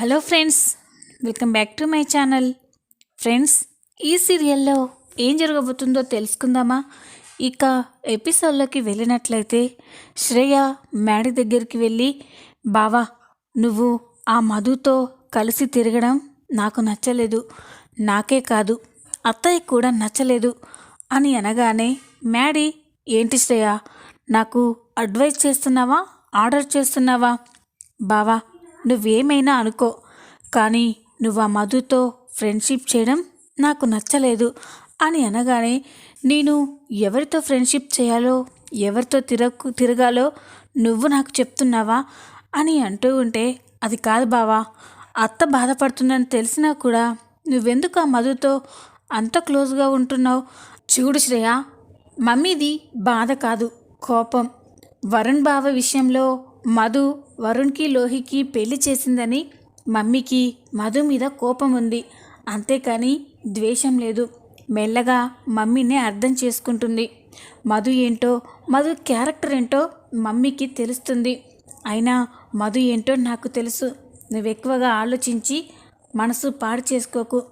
Hello friends welcome back to my channel. Friends ఈ సీరియల్లో ఏం జరగబోతుందో తెలుసుకుందామా? ఇక ఎపిసోడ్లోకి వెళ్ళినట్లయితే శ్రేయ మేడ దగ్గరికి వెళ్ళి బావా నువ్వు ఆ మధుతో కలిసి తిరగడం నాకు నచ్చలేదు. నాకే కాదు అత్తయ్య కూడా నచ్చలేదు అని అనగానే మ్యాడీ ఏంటి శ్రేయ నాకు అడ్వైజ్ చేస్తున్నావా? ఆర్డర్ చేస్తున్నావా? బావా నువ్వేమైనా అనుకో. కానీ నువ్వు ఆ మధుతో ఫ్రెండ్షిప్ చేయడం నాకు నచ్చలేదు అని అనగానే నేను ఎవరితో ఫ్రెండ్షిప్ చేయాలో ఎవరితో తిరగ తిరగాలో నువ్వు నాకు చెప్తున్నావా అని అంటూ ఉంటే అది కాదు బావా. అత్త బాధపడుతుందని తెలిసినా కూడా నువ్వెందుకు ఆ మధుతో అంత క్లోజ్గా ఉంటున్నావు? చూడు శ్రేయ మమ్మీది బాధ కాదు కోపం. వరుణ్ బావ విషయంలో మధు వరుణ్కి లోహికి పెళ్ళి చేసిందని మమ్మీకి మధు మీద కోపం ఉంది. అంతేకాని ద్వేషం లేదు. మెల్లగా మమ్మీని అర్థం చేసుకుంటుంది. మధు ఏంటో మధు క్యారెక్టర్ ఏంటో మమ్మీకి తెలుస్తుంది. అయినా మధు ఏంటో నాకు తెలుసు. నువ్వు ఎక్కువగా ఆలోచించి మనసు పాడు చేసుకోకు.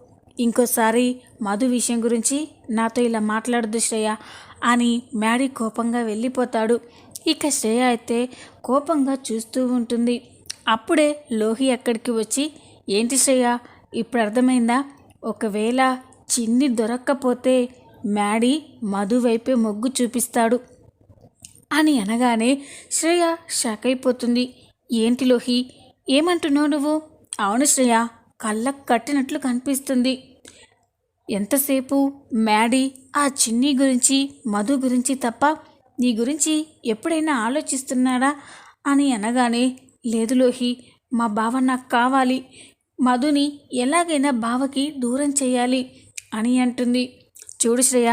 ఇంకోసారి మధు విషయం గురించి నాతో ఇలా మాట్లాడదు శ్రేయ అని మ్యాడీ కోపంగా వెళ్ళిపోతాడు. ఇక శ్రేయ అయితే కోపంగా చూస్తూ ఉంటుంది. అప్పుడే లోహి అక్కడికి వచ్చి ఏంటి శ్రేయ ఇప్పుడు అర్థమైందా? ఒకవేళ చిన్ని దొరక్కపోతే మ్యాడీ మధు వైపే మొగ్గు చూపిస్తాడు అని అనగానే శ్రేయ షాక్ అయిపోతుంది. ఏంటి లోహి ఏమంటున్నావు నువ్వు? అవును శ్రేయ కళ్ళకు కట్టినట్లు కనిపిస్తుంది. ఎంతసేపు మ్యాడీ ఆ చిన్ని గురించి మధు గురించి తప్ప నీ గురించి ఎప్పుడైనా ఆలోచిస్తున్నాడా? అని అనగానే లేదు లోహి మా బావ నాకు కావాలి. మధుని ఎలాగైనా బావకి దూరం చేయాలి అని అంటుంది. చూడు శ్రేయ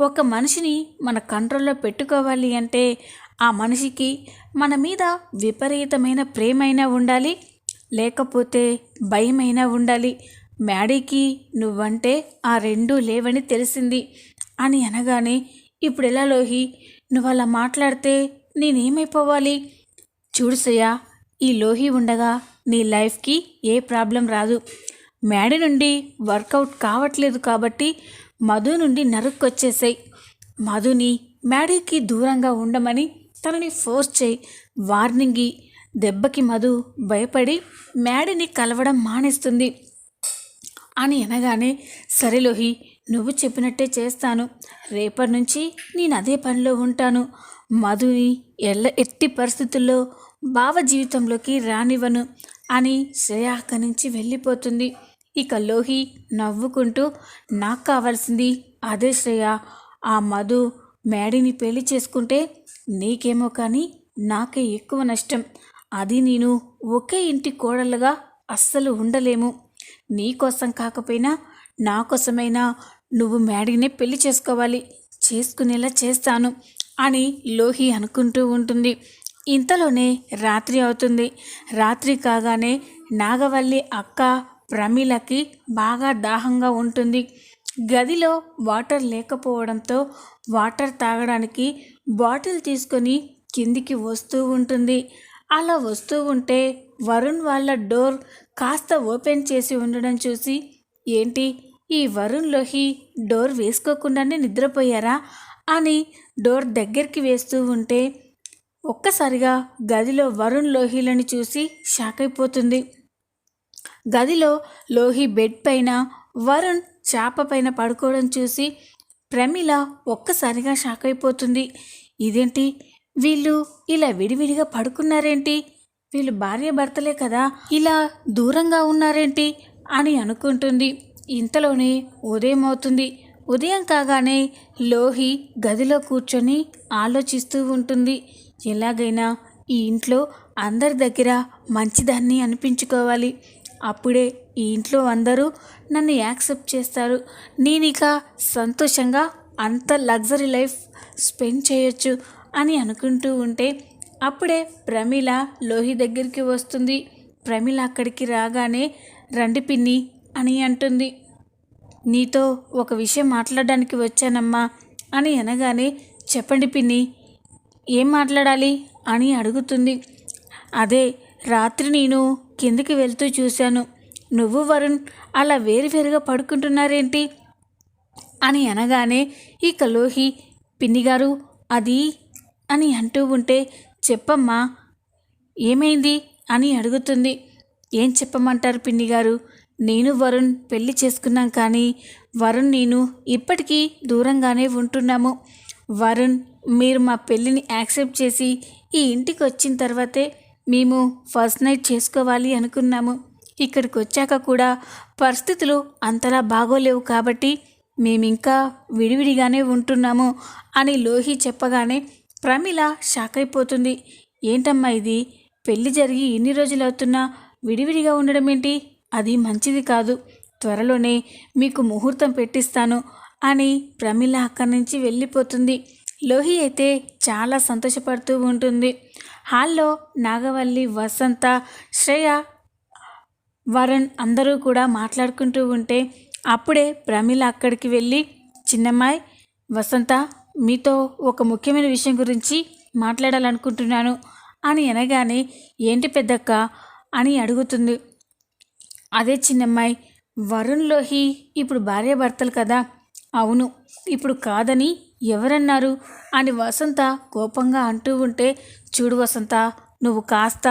ఒక మనిషిని మన కంట్రోల్లో పెట్టుకోవాలి అంటే ఆ మనిషికి మన మీద విపరీతమైన ప్రేమైనా ఉండాలి లేకపోతే భయమైనా ఉండాలి. మ్యాడీకి నువ్వంటే ఆ రెండూ లేవని తెలిసింది అని అనగానే ఇప్పుడు ఎలా లోహి? నువ్వు అలా మాట్లాడితే నేనేమైపోవాలి? చూడు శ్రేయ ఈ లోహి ఉండగా నీ లైఫ్కి ఏ ప్రాబ్లం రాదు. మేడ నుండి వర్కౌట్ కావట్లేదు కాబట్టి మధు నుండి నరుక్కొచ్చేసాయి. మధుని మేడీకి దూరంగా ఉండమని తనని ఫోర్స్ చేయి. వార్నింగ్ దెబ్బకి మధు భయపడి మేడని కలవడం మానేస్తుంది. అని అనగానే సరే లోహి నువ్వు చెప్పినట్టే చేస్తాను. రేపటి నుంచి నేను అదే పనిలో ఉంటాను. మధుని ఎల్ల ఎట్టి పరిస్థితుల్లో భావ జీవితంలోకి రానివ్వను అని శ్రేయ అక్కడి నుంచి వెళ్ళిపోతుంది. ఇక లోహి నవ్వుకుంటూ నాకు కావాల్సింది అదే శ్రేయ. ఆ మధు మేడిని పెళ్ళి చేసుకుంటే నీకేమో కానీ నాకే ఎక్కువ నష్టం. అది నేను ఒకే ఇంటి కోడలుగా అస్సలు ఉండలేము. నీకోసం కాకపోయినా నా కోసమైనా నువ్వు మ్యాడీనే పెళ్ళి చేసుకోవాలి. చేసుకునేలా చేస్తాను అని లోహి అనుకుంటూ ఉంటుంది. ఇంతలోనే రాత్రి అవుతుంది. రాత్రి కాగానే నాగవల్లి అక్క ప్రమీలకి బాగా దాహంగా ఉంటుంది. గదిలో వాటర్ లేకపోవడంతో వాటర్ తాగడానికి బాటిల్ తీసుకొని కిందికి వస్తూ ఉంటుంది. అలా వస్తూ ఉంటే వరుణ్ వాళ్ళ డోర్ కాస్త ఓపెన్ చేసి ఉండడం చూసి ఏంటి? ఈ వరుణ్ లోహి డోర్ వేసుకోకుండానే నిద్రపోయారా? అని డోర్ దగ్గరికి వేస్తూ ఉంటే ఒక్కసారిగా గదిలో వరుణ్ లోహిలను చూసి షాక్ అయిపోతుంది. గదిలో లోహి బెడ్ పైన వరుణ్ చాప పైన పడుకోవడం చూసి ప్రమిళ ఒక్కసారిగా షాక్ అయిపోతుంది. ఇదేంటి? వీళ్ళు ఇలా విడివిడిగా పడుకున్నారేంటి? వీళ్ళు భార్య భర్తలే కదా? ఇలా దూరంగా ఉన్నారేంటి? అని అనుకుంటుంది. ఇంతలోనే ఉదయం అవుతుంది. ఉదయం కాగానే లోహి గదిలో కూర్చొని ఆలోచిస్తూ ఉంటుంది. ఎలాగైనా ఈ ఇంట్లో అందరి దగ్గర మంచిదాన్ని అనిపించుకోవాలి. అప్పుడే ఈ ఇంట్లో అందరూ నన్ను యాక్సెప్ట్ చేస్తారు. నేను ఇక సంతోషంగా అంత లగ్జరీ లైఫ్ స్పెండ్ చేయొచ్చు అని అనుకుంటూ ఉంటే అప్పుడే ప్రమీల లోహి దగ్గరికి వస్తుంది. ప్రమీల అక్కడికి రాగానే రండి పిన్ని అని అంటుంది. నీతో ఒక విషయం మాట్లాడడానికి వచ్చానమ్మా అని అనగానే చెప్పండి పిన్ని ఏం మాట్లాడాలి అని అడుగుతుంది. అదే రాత్రి నేను కిందికి వెళ్తూ చూశాను. నువ్వు వరుణ్ అలా వేరువేరుగా పడుకుంటున్నారేంటి? అని అనగానే ఇక లోహి పిన్నిగారు అది అని అంటూ ఉంటే చెప్పమ్మా ఏమైంది అని అడుగుతుంది. ఏం చెప్పమంటారు పిన్ని గారు నేను వరుణ్ పెళ్ళి చేసుకున్నాం కానీ వరుణ్ నేను ఇప్పటికీ దూరంగానే ఉంటున్నాము. వరుణ్ మీరు మా పెళ్ళిని యాక్సెప్ట్ చేసి ఈ ఇంటికి వచ్చిన తర్వాతే మేము ఫస్ట్ నైట్ చేసుకోవాలి అనుకున్నాము. ఇక్కడికి వచ్చాక కూడా పరిస్థితులు అంతలా బాగోలేవు కాబట్టి మేమింకా విడివిడిగానే ఉంటున్నాము అని లోహి చెప్పగానే ప్రమిళ షాక్ అయిపోతుంది. ఏంటమ్మా ఇది? పెళ్ళి జరిగి ఎన్ని రోజులు అవుతున్నా? విడివిడిగా ఉండడం ఏంటి అది మంచిది కాదు. త్వరలోనే మీకు ముహూర్తం పెట్టిస్తాను అని ప్రమిళ అక్కడి నుంచి వెళ్ళిపోతుంది. లోహి అయితే చాలా సంతోషపడుతూ ఉంటుంది. హాల్లో నాగవల్లి వసంత శ్రేయ వరుణ్ అందరూ కూడా మాట్లాడుకుంటూ ఉంటే అప్పుడే ప్రమిళ అక్కడికి వెళ్ళి చిన్నమ్మాయి వసంత మీతో ఒక ముఖ్యమైన విషయం గురించి మాట్లాడాలనుకుంటున్నాను అని అనగానే ఏంటి పెద్దక్క అని అడుగుతుంది. అదే చిన్నమ్మాయి వరుణ్ లోహి ఇప్పుడు భార్యాభర్తలు కదా? అవును ఇప్పుడు కాదని ఎవరన్నారు? అని వసంత కోపంగా అంటూ ఉంటే చూడు వసంత నువ్వు కాస్త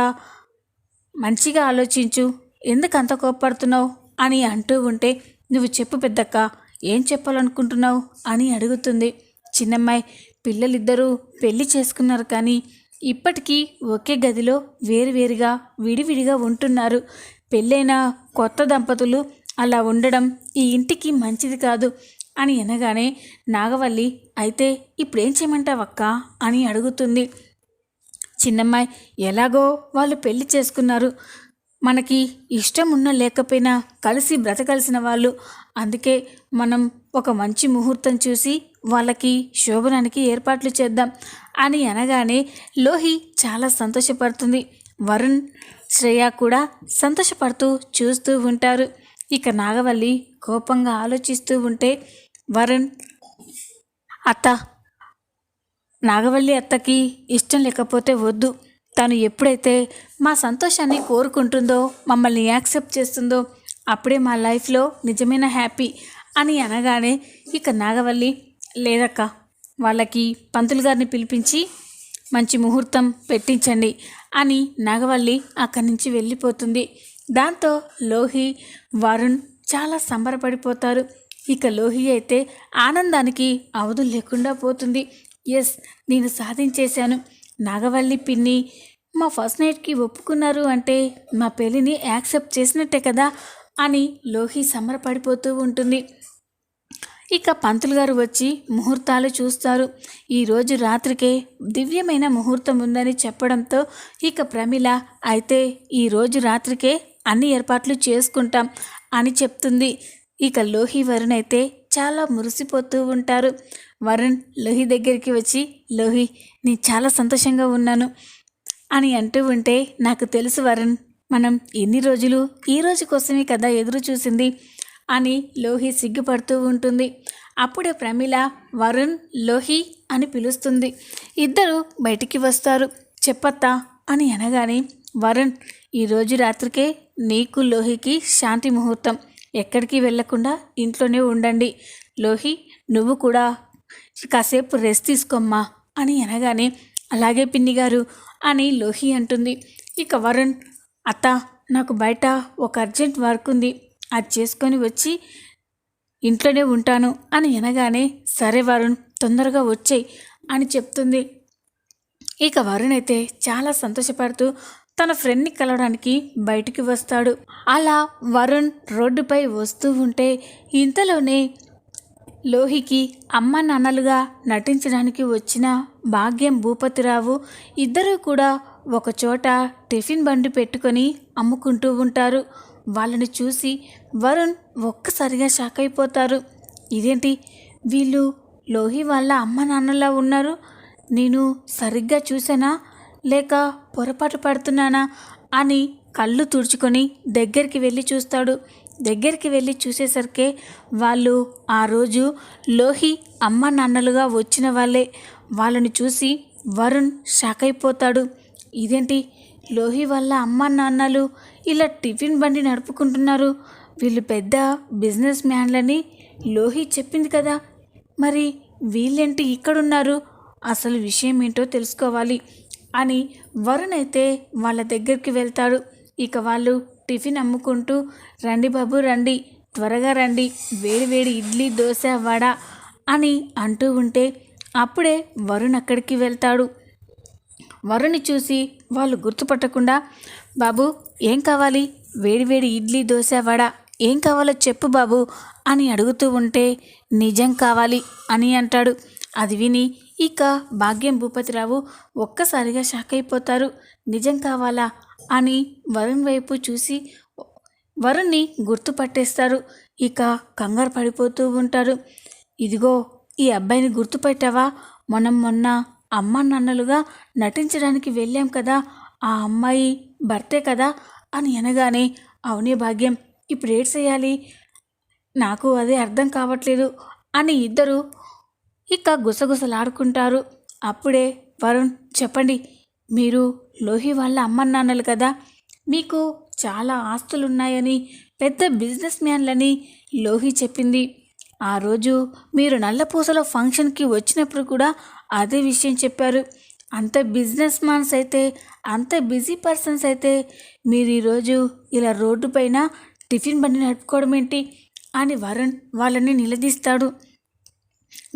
మంచిగా ఆలోచించు. ఎందుకు అంత కోపడుతున్నావు అని అంటూ ఉంటే నువ్వు చెప్పు పెద్దక్క ఏం చెప్పాలనుకుంటున్నావు? అని అడుగుతుంది. చిన్నమ్మాయి పిల్లలిద్దరూ పెళ్ళి చేసుకున్నారు కానీ ఇప్పటికీ ఒకే గదిలో వేరువేరుగా విడివిడిగా ఉంటున్నారు. పెళ్ళైన కొత్త దంపతులు అలా ఉండడం ఈ ఇంటికి మంచిది కాదు అని అనగానే నాగవల్లి అయితే ఇప్పుడేం చేయమంటావక్క అని అడుగుతుంది. చిన్నమ్మాయి ఎలాగో వాళ్ళు పెళ్ళి చేసుకున్నారు. మనకి ఇష్టం ఉన్న లేకపోయినా కలిసి బ్రతకాల్సిన వాళ్ళు. అందుకే మనం ఒక మంచి ముహూర్తం చూసి వాళ్ళకి శోభనానికి ఏర్పాట్లు చేద్దాం. అని అనగానే లోహి చాలా సంతోషపడుతుంది. వరుణ్ శ్రేయ కూడా సంతోషపడుతూ చూస్తూ ఉంటారు. ఇక నాగవల్లి కోపంగా ఆలోచిస్తూ ఉంటే వరుణ్ అత్త నాగవల్లి అత్తకి ఇష్టం లేకపోతే వద్దు. తను ఎప్పుడైతే మా సంతోషాన్ని కోరుకుంటుందో మమ్మల్ని యాక్సెప్ట్ చేస్తుందో అప్పుడే మా లైఫ్లో నిజమైన హ్యాపీ అని అనగానే ఇక నాగవల్లి లేదక్క వాళ్ళకి పంతులు గారిని పిలిపించి మంచి ముహూర్తం పెట్టించండి అని నాగవల్లి అక్కడి నుంచి వెళ్ళిపోతుంది. దాంతో లోహి వరుణ్ చాలా సంబరపడిపోతారు. ఇక లోహి అయితే ఆనందానికి అవధులు లేకుండా పోతుంది. ఎస్ నేను సాధించేశాను. నాగవల్లి పిన్ని మా ఫస్ట్ నైట్కి ఒప్పుకున్నారు అంటే మా పెళ్ళిని యాక్సెప్ట్ చేసినట్టే కదా అని లోహి సంబరపడిపోతూ ఉంటుంది. ఇక పంతులు గారు వచ్చి ముహూర్తాలు చూస్తారు. ఈరోజు రాత్రికే దివ్యమైన ముహూర్తం ఉందని చెప్పడంతో ఇక ప్రమిళ అయితే ఈరోజు రాత్రికే అన్ని ఏర్పాట్లు చేసుకుంటాం అని చెప్తుంది. ఇక లోహి వరుణ్ అయితే చాలా మురిసిపోతూ ఉంటారు. వరుణ్ లోహి దగ్గరికి వచ్చి లోహి నేను చాలా సంతోషంగా ఉన్నాను అని అంటూ ఉంటే నాకు తెలుసు వరుణ్ మనం ఎన్ని రోజులు ఈ రోజు కోసమే కదా ఎదురు చూసింది. అని లోహి సిగ్గుపడుతూ ఉంటుంది. అప్పుడే ప్రమిళ వరుణ్ లోహి అని పిలుస్తుంది. ఇద్దరు బయటికి వస్తారు. చెప్పత్తా అని అనగానే వరుణ్ ఈరోజు రాత్రికే నీకు లోహికి శాంతి ముహూర్తం. ఎక్కడికి వెళ్ళకుండా ఇంట్లోనే ఉండండి. లోహి నువ్వు కూడా కాసేపు రెస్ట్ తీసుకోమ్మా అని అనగానే అలాగే పిన్ని గారు అని లోహి అంటుంది. ఇక వరుణ్ అత్త నాకు బయట ఒక అర్జెంట్ వర్క్ ఉంది. అది చేసుకొని వచ్చి ఇంట్లోనే ఉంటాను అని అనగానే సరే వరుణ్ తొందరగా వచ్చేయి అని చెప్తుంది. ఇక వరుణ్ అయితే చాలా సంతోషపడుతూ తన ఫ్రెండ్ని కలవడానికి బయటికి వస్తాడు. అలా వరుణ్ రోడ్డుపై వస్తూ ఉంటే ఇంతలోనే లోహికి అమ్మ నాన్నలుగా నటించడానికి వచ్చిన భాగ్యం భూపతిరావు ఇద్దరూ కూడా ఒకచోట టిఫిన్ బండి పెట్టుకొని అమ్ముకుంటూ ఉంటారు. వాళ్ళని చూసి వరుణ్ ఒక్కసారిగా షాక్ అయిపోతారు. ఇదేంటి? వీళ్ళు లోహి వాళ్ళ అమ్మ నాన్నలా ఉన్నారు. నేను సరిగ్గా చూసానా లేక పొరపాటు పడుతున్నానా? అని కళ్ళు తుడుచుకొని దగ్గరికి వెళ్ళి చూస్తాడు. దగ్గరికి వెళ్ళి చూసేసరికి వాళ్ళు ఆ రోజు లోహి అమ్మ నాన్నలుగా వచ్చిన వాళ్ళే. వాళ్ళని చూసి వరుణ్ షాక్ అయిపోతాడు. ఇదేంటి? లోహి వాళ్ళ అమ్మ నాన్నలు ఇలా టిఫిన్ బండి నడుపుకుంటున్నారు. వీళ్ళు పెద్ద బిజినెస్ మ్యాన్లని లోహి చెప్పింది కదా. మరి వీళ్ళేంటి ఇక్కడున్నారు? అసలు విషయం ఏంటో తెలుసుకోవాలి అని వరుణ్ అయితే వాళ్ళ దగ్గరికి వెళ్తాడు. ఇక వాళ్ళు టిఫిన్ అమ్ముకుంటూ రండి బాబు రండి త్వరగా రండి వేడి వేడి ఇడ్లీ దోశ వడ అని అంటూ ఉంటే అప్పుడే వరుణ్ అక్కడికి వెళ్తాడు. వరుణ్ని చూసి వాళ్ళు గుర్తుపట్టకుండా బాబు ఏం కావాలి? వేడివేడి ఇడ్లీ దోశ వడ. ఏం కావాలో చెప్పు బాబు అని అడుగుతూ ఉంటే నిజం కావాలి అని అంటాడు. అది విని ఇక భాగ్యం భూపతిరావు ఒక్కసారిగా షాక్ అయిపోతారు. నిజం కావాలా? అని వరుణ్ వైపు చూసి వరుణ్ణి గుర్తుపట్టేస్తారు. ఇక కంగారు పడిపోతూ ఉంటారు. ఇదిగో ఈ అబ్బాయిని గుర్తుపెట్టావా? మనం మొన్న అమ్మ నాన్నలుగా నటించడానికి వెళ్ళాం కదా ఆ అమ్మాయి భర్తే కదా అని అనగానే అవునే భాగ్యం ఇప్పుడు ఏడ్ చేయాలి? నాకు అదే అర్థం కావట్లేదు అని ఇద్దరు ఇక గుసగుసలాడుకుంటారు. అప్పుడే వరుణ్ చెప్పండి మీరు లోహి వాళ్ళ అమ్మ నాన్నలు కదా మీకు చాలా ఆస్తులున్నాయని పెద్ద బిజినెస్ మ్యాన్లని లోహి చెప్పింది. ఆ రోజు మీరు నల్లపూసల ఫంక్షన్కి వచ్చినప్పుడు కూడా అదే విషయం చెప్పారు. అంత బిజినెస్ మ్యాన్స్ అయితే అంత బిజీ పర్సన్స్ అయితే మీరు ఈరోజు ఇలా రోడ్డు పైన టిఫిన్ బండి నడుపుకోవడం ఏంటి అని వరుణ్ వాళ్ళని నిలదీస్తాడు.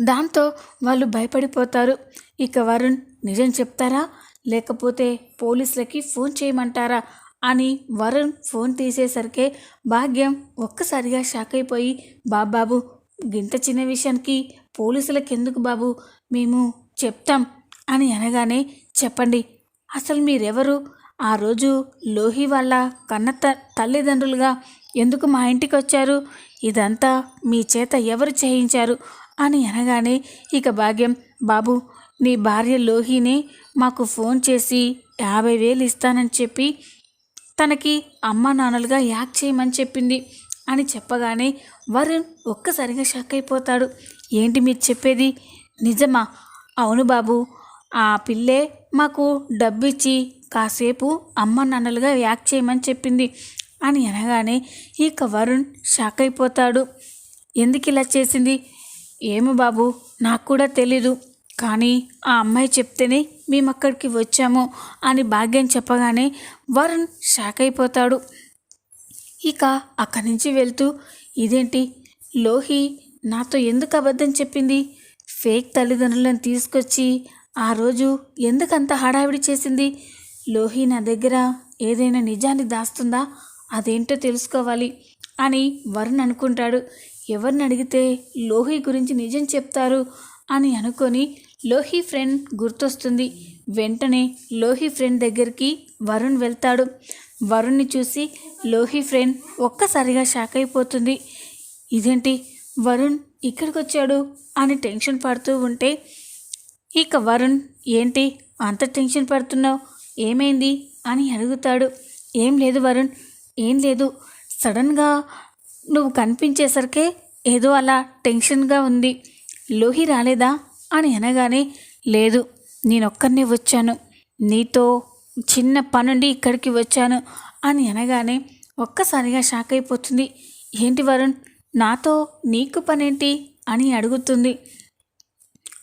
దాంతో వాళ్ళు భయపడిపోతారు. ఇక వరుణ్ నిజం చెప్తారా? లేకపోతే పోలీసులకి ఫోన్ చేయమంటారా? అని వరుణ్ ఫోన్ తీసేసరికి భాగ్యం ఒక్కసారిగా షాక్ అయిపోయి బాబాబు గింత చిన్న విషయానికి పోలీసులకెందుకు బాబు? మేము చెప్తాం అని అనగానే చెప్పండి. అసలు మీరెవరు? ఆ రోజు లోహి వాళ్ళ కన్న త తల్లిదండ్రులుగా ఎందుకు మా ఇంటికి వచ్చారు ఇదంతా మీ చేత ఎవరు చేయించారు? అని అనగానే ఇక భాగ్యం బాబు నీ భార్య లోహిని మాకు ఫోన్ చేసి యాభై వేలు ఇస్తానని చెప్పి తనకి అమ్మ నాన్నలుగా యాక్ట్ చేయమని చెప్పింది. అని చెప్పగానే వరుణ్ ఒక్కసారిగా షాక్ అయిపోతాడు. ఏంటి మీరు చెప్పేది? నిజమా? అవును బాబు. ఆ పిల్లే మాకు డబ్బిచ్చి కాసేపు అమ్మ నాన్నలుగా యాక్ట్ చేయమని చెప్పింది అని అనగానే ఇక వరుణ్ షాక్ అయిపోతాడు. ఎందుకు ఇలా చేసింది? ఏమో బాబు నాకు కూడా తెలీదు. కానీ ఆ అమ్మాయి చెప్తేనే మేము అక్కడికి వచ్చాము అని భాగ్యం చెప్పగానే వరుణ్ షాక్ అయిపోతాడు. ఇక అక్కడి నుంచి వెళ్తూ ఇదేంటి? లోహి నాతో ఎందుకు అబద్ధం చెప్పింది? ఫేక్ తల్లిదండ్రులను తీసుకొచ్చి ఆ రోజు ఎందుకంత హడావిడి చేసింది? లోహి నా దగ్గర ఏదైనా నిజాన్ని దాస్తుందా? అదేంటో తెలుసుకోవాలి అని వరుణ్ అనుకుంటాడు. ఎవరిని అడిగితే లోహి గురించి నిజం చెప్తారు? అని అనుకొని లోహి ఫ్రెండ్ గుర్తొస్తుంది. వెంటనే లోహి ఫ్రెండ్ దగ్గరికి వరుణ్ వెళ్తాడు. వరుణ్ని చూసి లోహి ఫ్రెండ్ ఒక్కసారిగా షాక్ అయిపోతుంది. ఇదేంటి? వరుణ్ ఇక్కడికి వచ్చాడు అని టెన్షన్ పడుతూ ఉంటే ఇక వరుణ్ ఏంటి? అంత టెన్షన్ పడుతున్నావు? ఏమైంది? అని అడుగుతాడు. ఏం లేదు వరుణ్ ఏం లేదు. సడన్గా నువ్వు కనిపించేసరికే ఏదో అలా టెన్షన్గా ఉంది. లోహి రాలేదా? అని అనగానే లేదు నేనొక్కరినే వచ్చాను. నీతో చిన్న పనుండి ఇక్కడికి వచ్చాను అని అనగానే ఒక్కసారిగా షాక్ అయిపోతుంది. ఏంటి వరుణ్ నాతో నీకు పనేంటి అని అడుగుతుంది.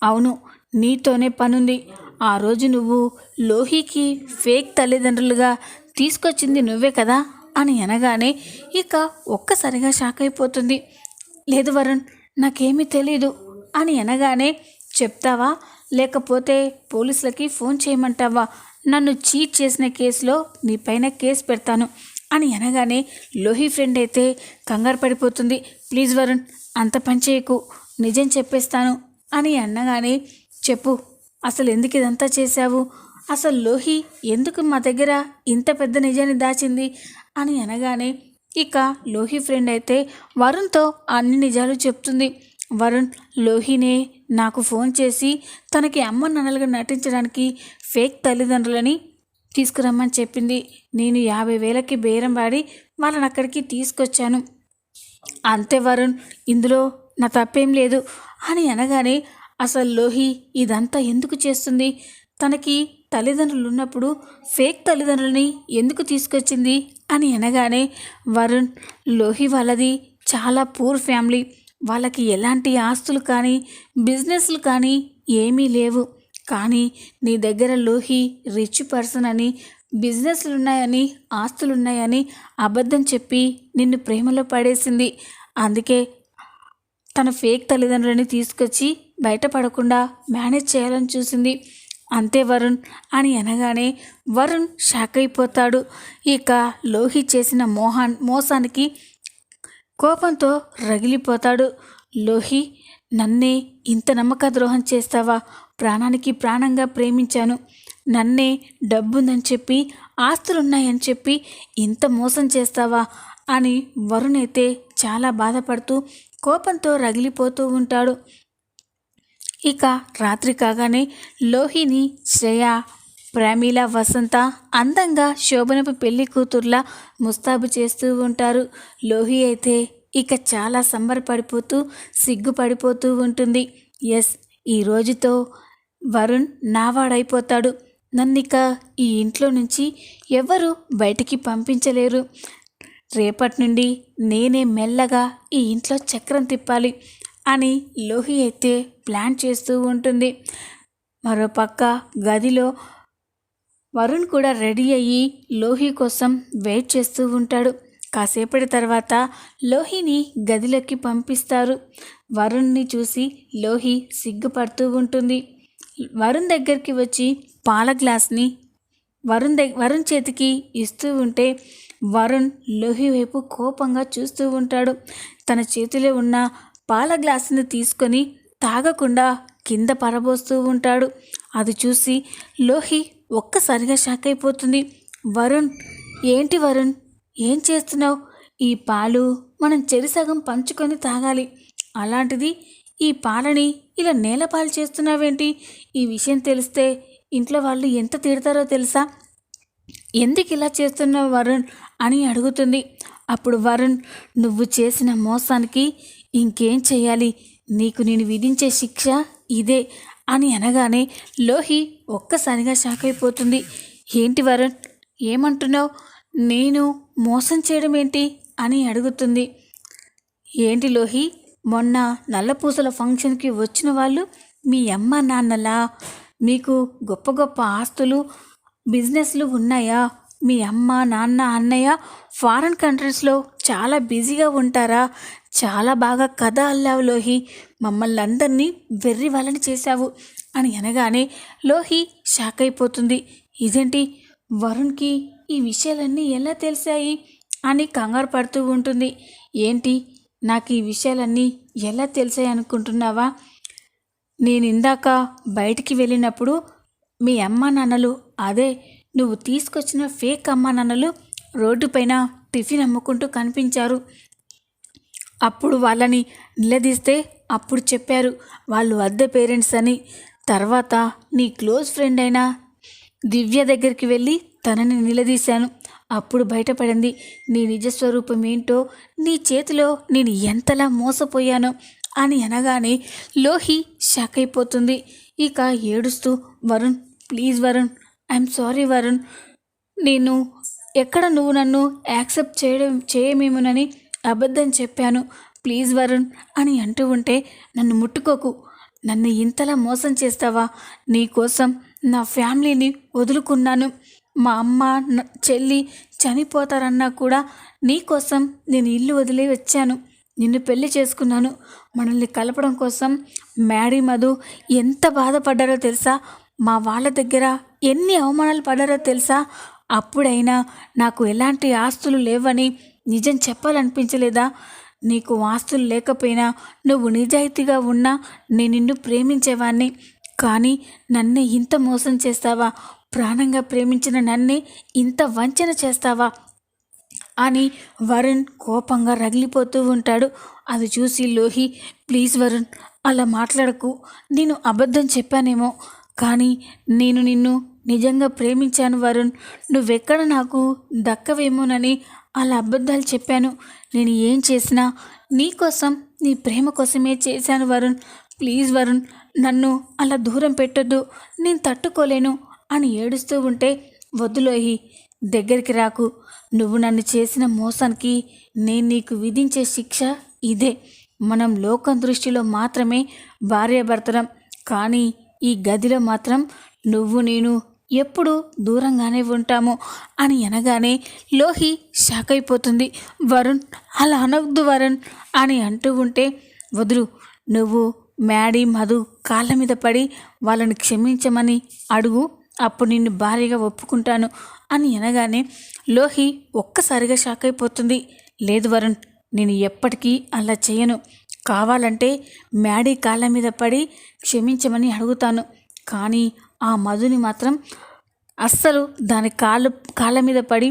అవును నీతోనే పనుంది. ఆ రోజు నువ్వు లోహికి ఫేక్ తల్లిదండ్రులుగా తీసుకొచ్చింది నువ్వే కదా అని అనగానే ఇక ఒక్కసారిగా షాక్ అయిపోతుంది. లేదు వరుణ్ నాకేమీ తెలీదు అని అనగానే చెప్తావా? లేకపోతే పోలీసులకి ఫోన్ చేయమంటావా? నన్ను చీట్ చేసిన కేసులో నీ పైన కేసు పెడతాను అని అనగానే లోహి ఫ్రెండ్ అయితే కంగారు పడిపోతుంది. ప్లీజ్ వరుణ్ అంత పని చేయకు. నిజం చెప్పేస్తాను అని అనగానే చెప్పు అసలు ఎందుకు ఇదంతా చేశావు? అసలు లోహి ఎందుకు మా దగ్గర ఇంత పెద్ద నిజాన్ని దాచింది? అని అనగానే ఇక లోహి ఫ్రెండ్ అయితే వరుణ్తో అన్ని నిజాలు చెప్తుంది. వరుణ్ లోహినే నాకు ఫోన్ చేసి తనకి అమ్మ నన్నలుగా నటించడానికి ఫేక్ తల్లిదండ్రులని తీసుకురమ్మని చెప్పింది. నేను యాభై వేలకి బేరం వాడి వాళ్ళని అక్కడికి తీసుకొచ్చాను. అంతే వరుణ్ ఇందులో నా తప్పేం లేదు అని అనగానే అసలు లోహి ఇదంతా ఎందుకు చేస్తుంది? తనకి తల్లిదండ్రులు ఉన్నప్పుడు ఫేక్ తల్లిదండ్రులని ఎందుకు తీసుకొచ్చింది? అని అనగానే వరుణ్ లోహి వాళ్ళది చాలా పూర్ ఫ్యామిలీ. వాళ్ళకి ఎలాంటి ఆస్తులు కానీ బిజినెస్లు కానీ ఏమీ లేవు. కానీ నీ దగ్గర లోహి రిచ్ పర్సన్ అని బిజినెస్లు ఉన్నాయని ఆస్తులు ఉన్నాయని అబద్ధం చెప్పి నిన్ను ప్రేమలో పడేసింది. అందుకే తన ఫేక్ తల్లిదండ్రులని తీసుకొచ్చి బయటపడకుండా మేనేజ్ చేయాలని చూసింది. అంతే వరుణ్ అని అనగానే వరుణ్ షాక్ అయిపోతాడు. ఇక లోహి చేసిన మోహాన్ మోసానికి కోపంతో రగిలిపోతాడు. లోహి నన్నే ఇంత నమ్మక ద్రోహం చేస్తావా? ప్రాణానికి ప్రాణంగా ప్రేమించాను. నన్నే డబ్బుందని చెప్పి ఆస్తులున్నాయని చెప్పి ఇంత మోసం చేస్తావా? అని వరుణ్ అయితే చాలా బాధపడుతూ కోపంతో రగిలిపోతూ ఉంటాడు. ఇక రాత్రి కాగానే లోహిని శ్రేయ ప్రేమీల వసంత అందంగా శోభనపు పెళ్ళి కూతుర్లా ముస్తాబు చేస్తూ ఉంటారు. లోహి అయితే ఇక చాలా సంబరపడిపోతూ సిగ్గుపడిపోతూ ఉంటుంది. ఎస్ ఈ రోజుతో వరుణ్ నావాడైపోతాడు. నన్నిక ఈ ఇంట్లో నుంచి ఎవరు బయటికి పంపించలేరు. రేపటి నుండి నేనే మెల్లగా ఈ ఇంట్లో చక్రం తిప్పాలి అని లోహి అయితే ప్లాన్ చేస్తూ ఉంటుంది. మరోపక్క గదిలో వరుణ్ కూడా రెడీ అయ్యి లోహి కోసం వెయిట్ చేస్తూ ఉంటాడు. కాసేపటి తర్వాత లోహిని గదిలోకి పంపిస్తారు. వరుణ్ని చూసి లోహి సిగ్గుపడుతూ ఉంటుంది. వరుణ్ దగ్గరికి వచ్చి పాల గ్లాస్ని వరుణ్ దగ్ వరుణ్ చేతికి ఇస్తూ ఉంటే వరుణ్ లోహి వైపు కోపంగా చూస్తూ ఉంటాడు. తన చేతిలో ఉన్న పాల గ్లాసుని తీసుకొని తాగకుండా కింద పరబోస్తూ ఉంటాడు. అది చూసి లోహి ఒక్కసారిగా షాక్ అయిపోతుంది. వరుణ్ ఏంటి వరుణ్? ఏం చేస్తున్నావు? ఈ పాలు మనం చెరిసగం పంచుకొని తాగాలి. అలాంటిది ఈ పాలని ఇలా నేలపాలు చేస్తున్నావేంటి? ఈ విషయం తెలిస్తే ఇంట్లో వాళ్ళు ఎంత తిడతారో తెలుసా? ఎందుకు ఇలా చేస్తున్నావు వరుణ్? అని అడుగుతుంది. అప్పుడు వరుణ్ నువ్వు చేసిన మోసానికి ఇంకేం చేయాలి? నీకు నేను విధించే శిక్ష ఇదే. అని అనగానే లోహి ఒక్కసారిగా షాక్ అయిపోతుంది. ఏంటి వరుణ్? ఏమంటున్నావు? నేను మోసం చేయడం ఏంటి అని అడుగుతుంది. ఏంటి లోహి? మొన్న నల్లపూసల ఫంక్షన్కి వచ్చిన వాళ్ళు మీ అమ్మ నాన్నలా మీకు గొప్ప గొప్ప ఆస్తులు బిజినెస్లు ఉన్నాయా? మీ అమ్మ నాన్న అన్నయ్య ఫారెన్ కంట్రీస్లో చాలా బిజీగా ఉంటారా? చాలా బాగా కథ అల్లావు లోహి. మమ్మల్ని అందరినీ వెర్రి వాళ్ళని చేశావు అని అనగానే లోహి షాక్ అయిపోతుంది. ఇదేంటి? వరుణ్కి ఈ విషయాలన్నీ ఎలా తెలిసాయి? అని కంగారు పడుతూ ఉంటుంది. ఏంటి? నాకు ఈ విషయాలన్నీ ఎలా తెలిసాయి అనుకుంటున్నావా? నేను ఇందాక బయటికి వెళ్ళినప్పుడు మీ అమ్మా నాన్నలు అదే నువ్వు తీసుకొచ్చిన ఫేక్ అమ్మా నాన్నలు రోడ్డుపైన టిఫిన్ అమ్ముకుంటూ కనిపించారు. అప్పుడు వాళ్ళని నిలదీస్తే అప్పుడు చెప్పారు వాళ్ళు అద్దె పేరెంట్స్ అని. తర్వాత నీ క్లోజ్ ఫ్రెండ్ అయిన దివ్య దగ్గరికి వెళ్ళి తనని నిలదీశాను. అప్పుడు బయటపడింది నీ నిజస్వరూపం ఏంటో? నీ చేతిలో నేను ఎంతలా మోసపోయానో? అని అనగానే లోహి షాక్ అయిపోతుంది. ఇక ఏడుస్తూ Varun please Varun I'm sorry Varun. నేను ఎక్కడ నువ్వు నన్ను యాక్సెప్ట్ చేయడం చేయమేమోనని అబద్ధం చెప్పాను. ప్లీజ్ వరుణ్ అని అంటూ ఉంటే నన్ను ముట్టుకోకు. నన్ను ఇంతలా మోసం చేస్తావా? నీకోసం నా ఫ్యామిలీని వదులుకున్నాను. మా అమ్మ న- చెల్లి చనిపోతారన్నా కూడా నీకోసం నేను ఇల్లు వదిలి వచ్చాను. నిన్ను పెళ్ళి చేసుకున్నాను. మనల్ని కలపడం కోసం మ్యాడీ మధు ఎంత బాధపడ్డారో తెలుసా? మా వాళ్ళ దగ్గర ఎన్ని అవమానాలు పడ్డారో తెలుసా? అప్పుడైనా నాకు ఎలాంటి ఆస్తులు లేవని నిజం చెప్పాలనిపించలేదా? నీకు ఆస్తులు లేకపోయినా నువ్వు నిజాయితీగా ఉన్నా నేను నిన్ను ప్రేమించేవాణ్ణి. కానీ నన్నే ఇంత మోసం చేస్తావా? ప్రాణంగా ప్రేమించిన నన్నే ఇంత వంచన చేస్తావా? అని వరుణ్ కోపంగా రగిలిపోతూ ఉంటాడు. అది చూసి లోహి ప్లీజ్ వరుణ్ అలా మాట్లాడకు. నేను అబద్ధం చెప్పానేమో. కానీ నేను నిన్ను నిజంగా ప్రేమించాను వరుణ్. నువ్వెక్కడ నాకు దక్కవేమోనని అలా అబద్ధాలు చెప్పాను. నేను ఏం చేసినా నీ కోసం నీ ప్రేమ కోసమే చేశాను వరుణ్. ప్లీజ్ వరుణ్ నన్ను అలా దూరం పెట్టొద్దు. నేను తట్టుకోలేను అని ఏడుస్తూ ఉంటే వద్దులోహి దగ్గరికి రాకు. నువ్వు నన్ను చేసిన మోసానికి నేను నీకు విధించే శిక్ష ఇదే. మనం లోకం దృష్టిలో మాత్రమే భార్యాభర్తలం. కానీ ఈ గదిలో మాత్రం నువ్వు నేను ఎప్పుడు దూరంగానే ఉంటాము అని అనగానే లోహి షాక్ అయిపోతుంది వరుణ్ అలా అనొద్దు వరుణ్ అని అంటూ ఉంటే వదులు నువ్వు మ్యాడీ మధు కాళ్ళ మీద పడి వాళ్ళని క్షమించమని అడుగు అప్పుడు నిన్ను భార్యగా ఒప్పుకుంటాను అని అనగానే లోహి ఒక్కసారిగా షాక్ అయిపోతుంది లేదు వరుణ్ నేను ఎప్పటికీ అలా చేయను కావాలంటే మ్యాడీ కాళ్ళ మీద పడి క్షమించమని అడుగుతాను. కానీ ఆ మధుని మాత్రం అస్సలు దాని కాళ్ళు కాళ్ళ మీద పడి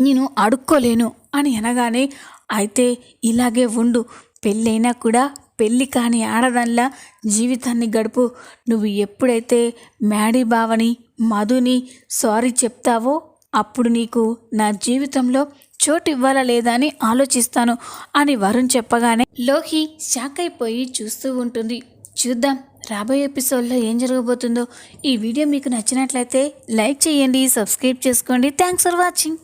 నేను అడుక్కోలేను అని అనగానే అయితే ఇలాగే ఉండు. పెళ్ళైనా కూడా పెళ్ళి కాని ఆడదానిలా జీవితాన్ని గడుపు. నువ్వు ఎప్పుడైతే మ్యాడీ బావని మధుని సారీ చెప్తావో అప్పుడు నీకు నా జీవితంలో చోటు ఇవ్వాలా లేదా అని ఆలోచిస్తాను అని వరుణ్ చెప్పగానే లోహి షాక్ అయిపోయి చూస్తూ ఉంటుంది. చూద్దాం. రాబోయే ఎపిసోడ్లో ఏం జరగబోతుందో ఈ వీడియో మీకు నచ్చినట్లయితే లైక్ చేయండి సబ్స్క్రైబ్ చేసుకోండి. Thanks for watching